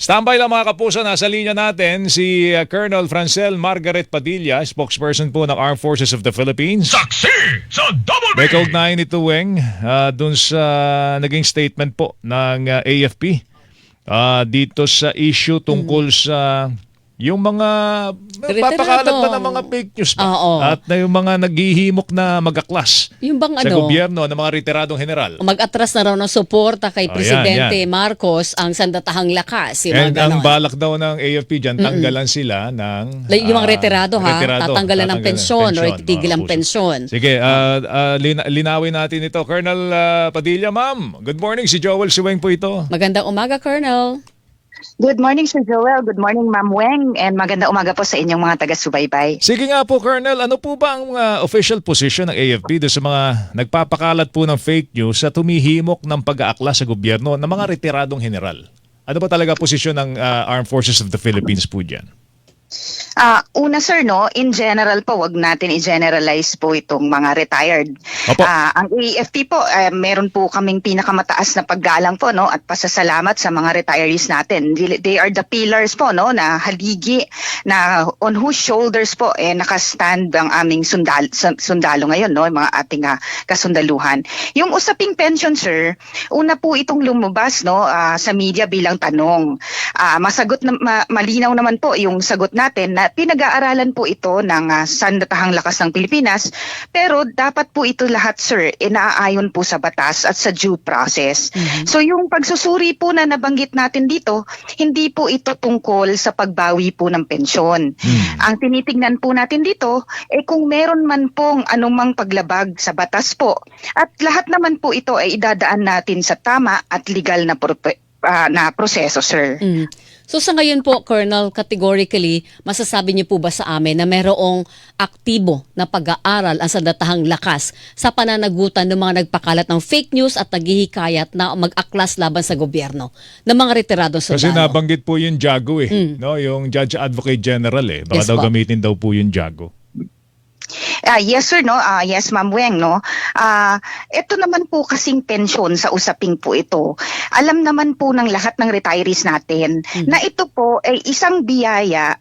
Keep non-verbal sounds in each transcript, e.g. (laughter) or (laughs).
Standby lang mga kapuso, nasa linya natin si uh, Colonel Francel Margaret Padilla, spokesperson po ng Armed Forces of the Philippines. Saksi sa Double B! May kaugnayan nito, Weng, uh, dun sa naging statement po ng uh, AFP uh, dito sa issue tungkol sa yung mga papakalat ba ng mga fake news ba? Oo. At na yung mga naghihimok na magaklas Yung bang sa ano, gobyerno ng mga retiradong general. mag-atras na raw ng suporta kay Oh, Presidente yan, yan. Marcos ang sandatahang lakas. Yung And ang balak daw ng AFP dyan, tanggalan sila ng... Like, yung mga ah, retirado ha, retirado. tatanggalan ng pensyon or mga ititigil ang pensyon. Sige, ah, lina- linawin natin ito. Colonel ah, Padilla, ma'am. Good morning. Si Joel Siweng po ito. Magandang umaga, Colonel. Good morning, Sir Joel. Good morning, Ma'am Weng. And maganda umaga po sa inyong mga taga-subaybay. Sige nga po, Colonel. Ano po ba ang ah, official position ng AFP doon sa mga nagpapakalat po ng fake news sa tumihimok ng pag-aakla sa gobyerno ng mga retiradong general? Ano ba talaga posisyon ng ah, Armed Forces of the Philippines po dyan? Ah, una sir no, in general po, wag natin i-generalize po itong mga retired. Opo. Ah, ang AFP po, eh, meron po kaming pinakamataas na paggalang po no at pasasalamat sa mga retirees natin. They- are the pillars po no na haligi na on whose shoulders po eh nakastand ang aming sundal, sun- sundalo ngayon no, mga ating ah, kasundaluhan. Yung usaping pension sir, una po itong lumabas no ah, sa media bilang tanong. Ah, masagot na ma- malinaw naman po yung sagot natin na pinag-aaralan po ito ng ah, Sandatahang Lakas ng Pilipinas pero dapat po ito lahat sir inaayon po sa batas at sa due process. So yung pagsusuri po na nabanggit natin dito, hindi po ito tungkol sa pagbawi po ng pensyon. Hmm. Ang tinitingnan po natin dito eh kung meron man pong anumang paglabag sa batas po at lahat naman po ito ay idadaan natin sa tama at legal na prope- ah, na proseso sir. Mm. So sa ngayon po, Colonel, categorically, masasabi niyo po ba sa amin na merong aktibo na pag-aaral ang sandatahang lakas sa pananagutan ng mga nagpakalat ng fake news at naghihikayat na mag-aklas laban sa gobyerno ng mga retiradong Kasi sundalo? nabanggit po yung Jago eh. No? Yung Judge Advocate General eh. Baka Yes daw po. gamitin daw po yung Jago. Ah, yes sir no. Ah, yes Ma'am Weng no. Ah, ito naman po kasing pensyon sa usaping po ito. Alam naman po ng lahat ng retirees natin na ito po ay isang biyaya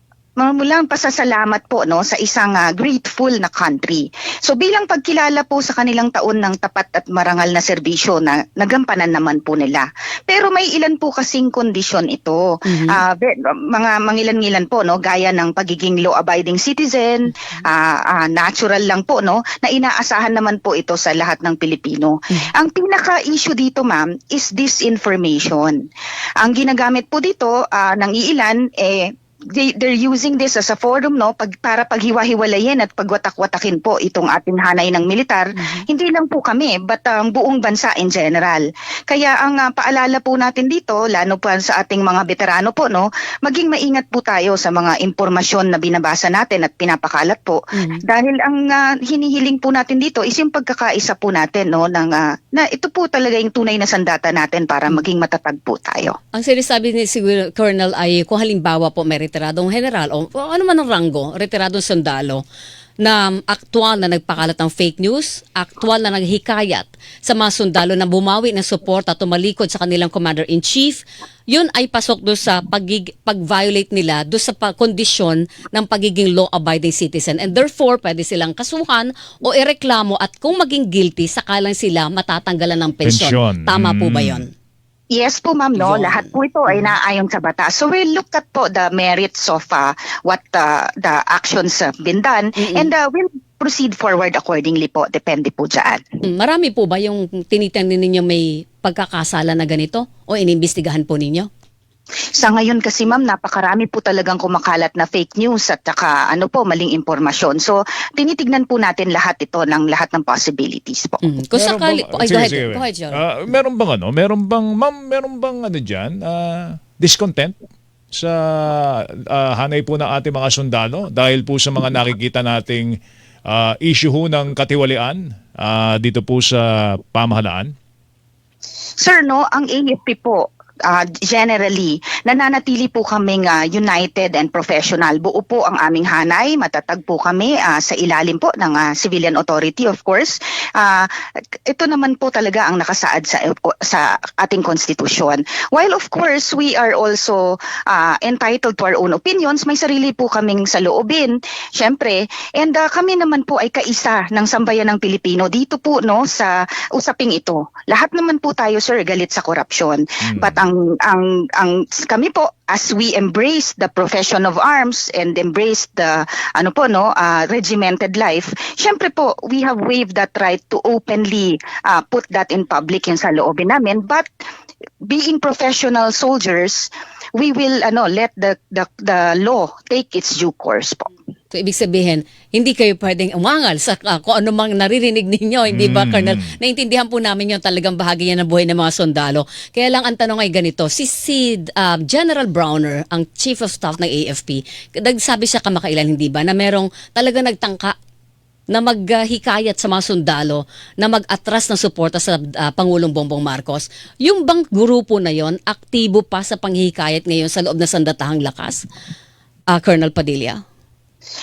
mulang pasasalamat po no sa isang ah, grateful na country. So bilang pagkilala po sa kanilang taon ng tapat at marangal na serbisyo na nagampanan naman po nila. Pero may ilan po kasing kondisyon ito. Mhm. Ah, be- mga mangilan-ngilan po no gaya ng pagiging law abiding citizen, ah, ah, natural lang po no na inaasahan naman po ito sa lahat ng Pilipino. Ang pinaka-issue dito ma'am is disinformation. Ang ginagamit po dito ah, ng iilan eh they, they're using this as a forum no? Pag, para paghiwa-hiwalayin at pagwatak-watakin po itong ating hanay ng militar. Hindi lang po kami but ang buong bansa in general. Kaya ang ah, paalala po natin dito lalo pa sa ating mga veterano po no? Maging maingat po tayo sa mga impormasyon na binabasa natin at pinapakalat po. Mhm. dahil ang ah, hinihiling po natin dito is yung pagkakaisa po natin no? Ng ah, na ito po talaga yung tunay na sandata natin para maging matatag po tayo. Ang sinasabi ni siguro, Colonel, ay kung halimbawa po may retiradong general o, o ano man ang ranggo, retiradong sundalo, na aktual na nagpakalat ng fake news, aktual na naghikayat sa mga sundalo na bumawi ng support at tumalikod sa kanilang commander-in-chief, yun ay pasok do sa pagig, pag-violate nila do sa kondisyon ng pagiging law-abiding citizen. And therefore, pwede silang kasuhan o ireklamo at kung maging guilty, saka lang sila matatanggalan ng pensyon. Tama po ba Mm. yon? Yes po ma'am no, Yun. lahat po ito ay naayon sa batas. So we'll look at po the merits of uh, what uh, the actions have been done Mm-mm. and uh, we'll proceed forward accordingly po. Depende po dyan. Mm, Marami po ba yung tinitingnan ninyo may pagkakasala na ganito o inimbestigahan po ninyo? Sa ngayon kasi ma'am, napakarami po talagang kumakalat na fake news at saka ano po, maling impormasyon. So tinitignan po natin lahat ito ng lahat ng possibilities po. Mm. Kung Meron sakali bang- po, ay, Sige, go ahead, sige, go ahead, Joel. Ah, meron bang ano? Meron bang, ma'am, meron bang ano dyan? ah, discontent sa ah, hanay po ng ating mga sundalo dahil po sa mga nakikita nating ah, issue ho ng katiwalian ah, dito po sa pamahalaan? Sir, no, ang AFP po, ah, generally, nananatili po kaming ah, united and professional. Buo po ang aming hanay, matatag po kami ah, sa ilalim po ng ah, civilian authority of course. Ah, ito naman po talaga ang nakasaad sa sa ating konstitusyon. While of course we are also ah, entitled to our own opinions, may sarili po kaming saloobin, syempre. And ah, kami naman po ay kaisa ng sambayan ng Pilipino dito po no sa usaping ito. Lahat naman po tayo sir galit sa korupsyon. But ang ang ang kami po as we embrace the profession of arms and embrace the ano po no ah, regimented life, syempre po we have waived that right to openly ah, put that in public yung sa loobin namin. But being professional soldiers, we will ano let the the, the law take its due course po. So, ibig sabihin, hindi kayo pwedeng umangal sa uh, (laughs) kung ano mang naririnig ninyo, hindi ba, Colonel? Naintindihan po namin yung talagang bahagi yan ng buhay ng mga sundalo. Kaya lang ang tanong ay ganito, si, si uh, General Browner, ang Chief of Staff ng AFP, nagsabi siya kamakailan, hindi ba, na merong talagang nagtangka na maghikayat sa mga sundalo na mag-atras ng suporta sa uh, Pangulong Bongbong Marcos. Yung bang grupo na yon aktibo pa sa panghihikayat ngayon sa loob ng sandatahang lakas? Ah, Colonel Padilla?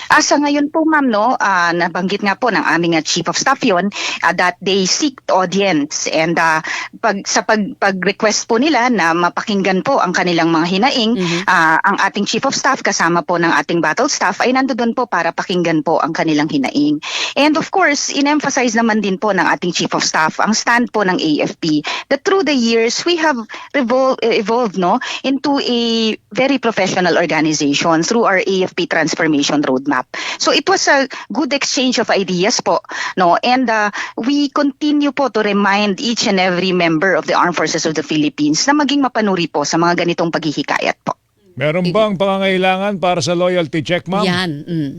Asa ngayon po ma'am no, ah, nabanggit nga po ng aming ah, chief of staff yon ah, that they seek audience and ah, pag sa pag pag-request po nila na mapakinggan po ang kanilang mga hinaing, ah, ang ating chief of staff kasama po ng ating battle staff ay nandoon po para pakinggan po ang kanilang hinaing. And of course, in-emphasize naman din po ng ating chief of staff ang stand po ng AFP that through the years we have revol- evolved no into a very professional organization through our AFP transformation roadmap. So it was a good exchange of ideas po, no? And uh, we continue po to remind each and every member of the Armed Forces of the Philippines na maging mapanuri po sa mga ganitong paghihikayat po. Meron bang pangangailangan para sa loyalty check, ma'am? Yan. Mm.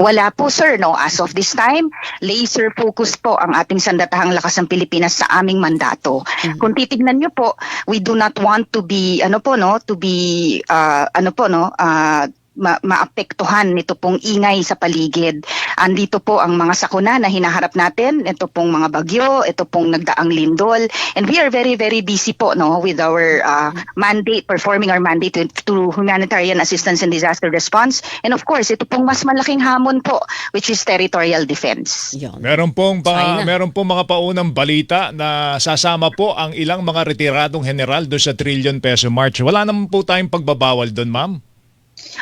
Wala po sir, no? As of this time, laser focus po ang ating sandatahang lakas ng Pilipinas sa aming mandato. Kung titignan niyo po, we do not want to be ano po no, to be uh, ano po no, uh, ma- maapektuhan nito pong ingay sa paligid. Andito po ang mga sakuna na hinaharap natin, ito pong mga bagyo, ito pong nagdaang lindol, and we are very very busy po no with our uh, mandate, performing our mandate to, to humanitarian assistance and disaster response, and of course ito pong mas malaking hamon po which is territorial defense. Yun. Meron pong mga, meron pong mga paunang balita na sasama po ang ilang mga retiradong general doon sa trillion peso march. Wala naman po tayong pagbabawal doon, ma'am.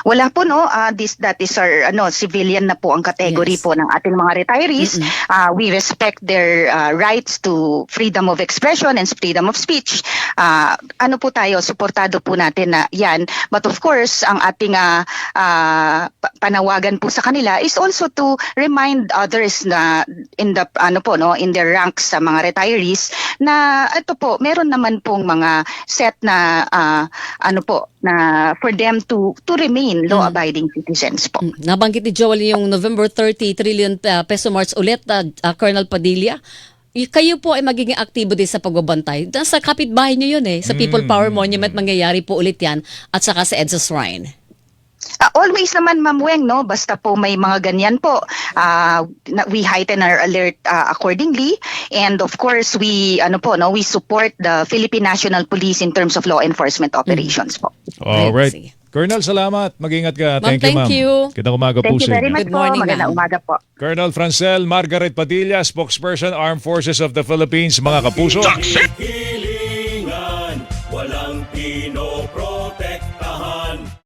Wala po no, uh, this that is our ano civilian na po ang category Yes. po ng ating mga retirees. Uh, we respect their uh, rights to freedom of expression and freedom of speech. Uh, ano po tayo, suportado po natin na 'yan. But of course, ang ating uh, uh, pa- panawagan po sa kanila is also to remind others na in the ano po no, in their ranks sa mga retirees na ito po, meron naman pong mga set na uh, ano po na for them to to remain law-abiding citizens po. Mm. Nabanggit ni Joel yung November 30 trillion uh, peso march ulit, uh, uh, Colonel Padilla. Y- Kayo po ay magiging aktibo din sa pagbabantay. Sa kapitbahay nyo yun eh. Sa People Power Monument, mangyayari po ulit yan. At saka sa EDSA Shrine. Ah, always naman Ma'am Weng, no, basta po may mga ganyan po, na- we heighten our alert ah, accordingly and of course we ano po no, we support the Philippine National Police in terms of law enforcement operations po. All right. Colonel, salamat. Mag-ingat ka. Ma'am, Thank you, thank ma'am. you. Kitang umaga po Thank you sa very inyo. much Good po. morning, Magandang ma'am. umaga po. Colonel Francel Margaret Padilla, spokesperson, Armed Forces of the Philippines. Mga kapuso.